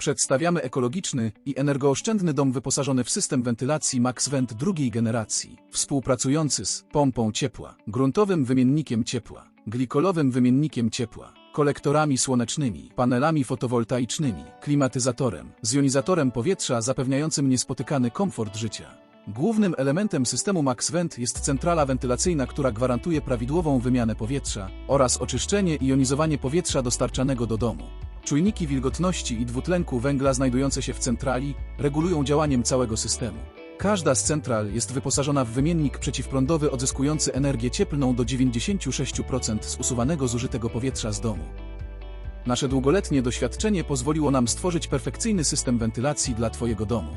Przedstawiamy ekologiczny i energooszczędny dom wyposażony w system wentylacji MaxVent drugiej generacji, współpracujący z pompą ciepła, gruntowym wymiennikiem ciepła, glikolowym wymiennikiem ciepła, kolektorami słonecznymi, panelami fotowoltaicznymi, klimatyzatorem, z jonizatorem powietrza zapewniającym niespotykany komfort życia. Głównym elementem systemu MaxVent jest centrala wentylacyjna, która gwarantuje prawidłową wymianę powietrza oraz oczyszczenie i jonizowanie powietrza dostarczanego do domu. Czujniki wilgotności i dwutlenku węgla znajdujące się w centrali regulują działaniem całego systemu. Każda z central jest wyposażona w wymiennik przeciwprądowy odzyskujący energię cieplną do 96% z usuwanego zużytego powietrza z domu. Nasze długoletnie doświadczenie pozwoliło nam stworzyć perfekcyjny system wentylacji dla Twojego domu.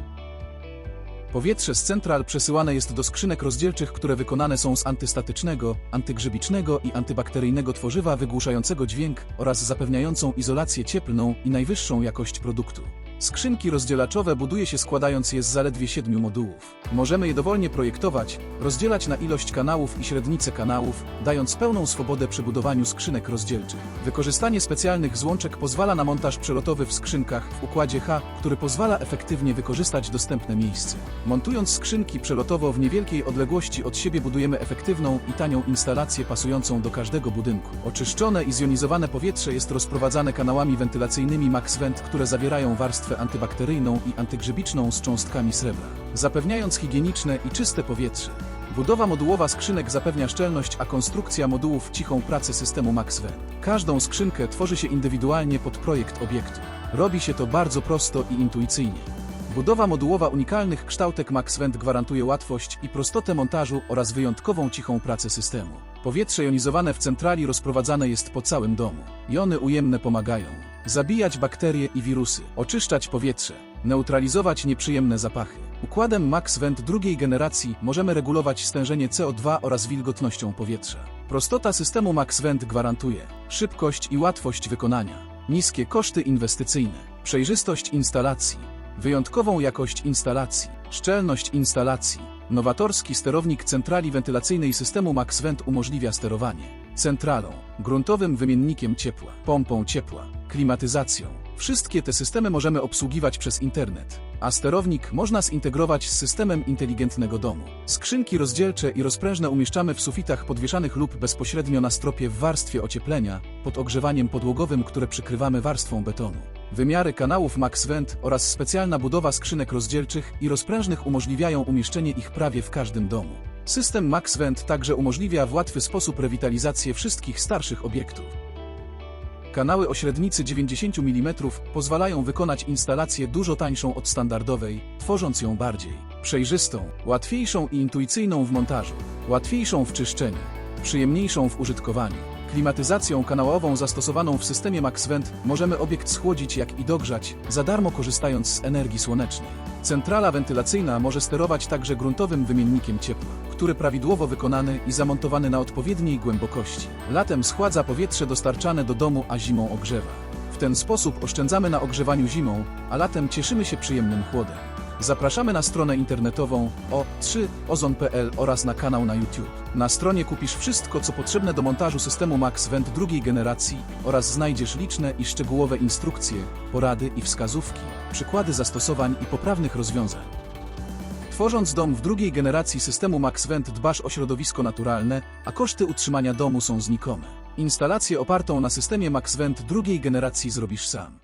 Powietrze z central przesyłane jest do skrzynek rozdzielczych, które wykonane są z antystatycznego, antygrzybicznego i antybakteryjnego tworzywa wygłuszającego dźwięk oraz zapewniającą izolację cieplną i najwyższą jakość produktu. Skrzynki rozdzielaczowe buduje się składając je z zaledwie siedmiu modułów. Możemy je dowolnie projektować, rozdzielać na ilość kanałów i średnicę kanałów, dając pełną swobodę przy budowaniu skrzynek rozdzielczych. Wykorzystanie specjalnych złączek pozwala na montaż przelotowy w skrzynkach w układzie H, który pozwala efektywnie wykorzystać dostępne miejsce. Montując skrzynki przelotowo w niewielkiej odległości od siebie budujemy efektywną i tanią instalację pasującą do każdego budynku. Oczyszczone i zjonizowane powietrze jest rozprowadzane kanałami wentylacyjnymi MaxVent, które zawierają warstwę antybakteryjną i antygrzybiczną z cząstkami srebra, zapewniając higieniczne i czyste powietrze. Budowa modułowa skrzynek zapewnia szczelność, a konstrukcja modułów cichą pracę systemu MaxVent. Każdą skrzynkę tworzy się indywidualnie pod projekt obiektu. Robi się to bardzo prosto i intuicyjnie. Budowa modułowa unikalnych kształtek MaxVent gwarantuje łatwość i prostotę montażu oraz wyjątkową cichą pracę systemu. Powietrze jonizowane w centrali rozprowadzane jest po całym domu. Jony ujemne pomagają zabijać bakterie i wirusy, oczyszczać powietrze, neutralizować nieprzyjemne zapachy. Układem MaxVent drugiej generacji możemy regulować stężenie CO2 oraz wilgotnością powietrza. Prostota systemu MaxVent gwarantuje szybkość i łatwość wykonania, niskie koszty inwestycyjne, przejrzystość instalacji, wyjątkową jakość instalacji, szczelność instalacji. Nowatorski sterownik centrali wentylacyjnej systemu MaxVent umożliwia sterowanie centralą, gruntowym wymiennikiem ciepła, pompą ciepła, klimatyzacją. Wszystkie te systemy możemy obsługiwać przez internet, a sterownik można zintegrować z systemem inteligentnego domu. Skrzynki rozdzielcze i rozprężne umieszczamy w sufitach podwieszanych lub bezpośrednio na stropie w warstwie ocieplenia, pod ogrzewaniem podłogowym, które przykrywamy warstwą betonu. Wymiary kanałów MaxVent oraz specjalna budowa skrzynek rozdzielczych i rozprężnych umożliwiają umieszczenie ich prawie w każdym domu. System MaxVent także umożliwia w łatwy sposób rewitalizację wszystkich starszych obiektów. Kanały o średnicy 90 mm pozwalają wykonać instalację dużo tańszą od standardowej, tworząc ją bardziej przejrzystą, łatwiejszą i intuicyjną w montażu, łatwiejszą w czyszczeniu, przyjemniejszą w użytkowaniu. Klimatyzacją kanałową zastosowaną w systemie MaxVent możemy obiekt schłodzić jak i dogrzać, za darmo korzystając z energii słonecznej. Centrala wentylacyjna może sterować także gruntowym wymiennikiem ciepła, który prawidłowo wykonany i zamontowany na odpowiedniej głębokości. Latem schładza powietrze dostarczane do domu, a zimą ogrzewa. W ten sposób oszczędzamy na ogrzewaniu zimą, a latem cieszymy się przyjemnym chłodem. Zapraszamy na stronę internetową o3ozon.pl oraz na kanał na YouTube. Na stronie kupisz wszystko, co potrzebne do montażu systemu MaxVent drugiej generacji oraz znajdziesz liczne i szczegółowe instrukcje, porady i wskazówki, przykłady zastosowań i poprawnych rozwiązań. Tworząc dom w drugiej generacji systemu MaxVent dbasz o środowisko naturalne, a koszty utrzymania domu są znikome. Instalację opartą na systemie MaxVent drugiej generacji zrobisz sam.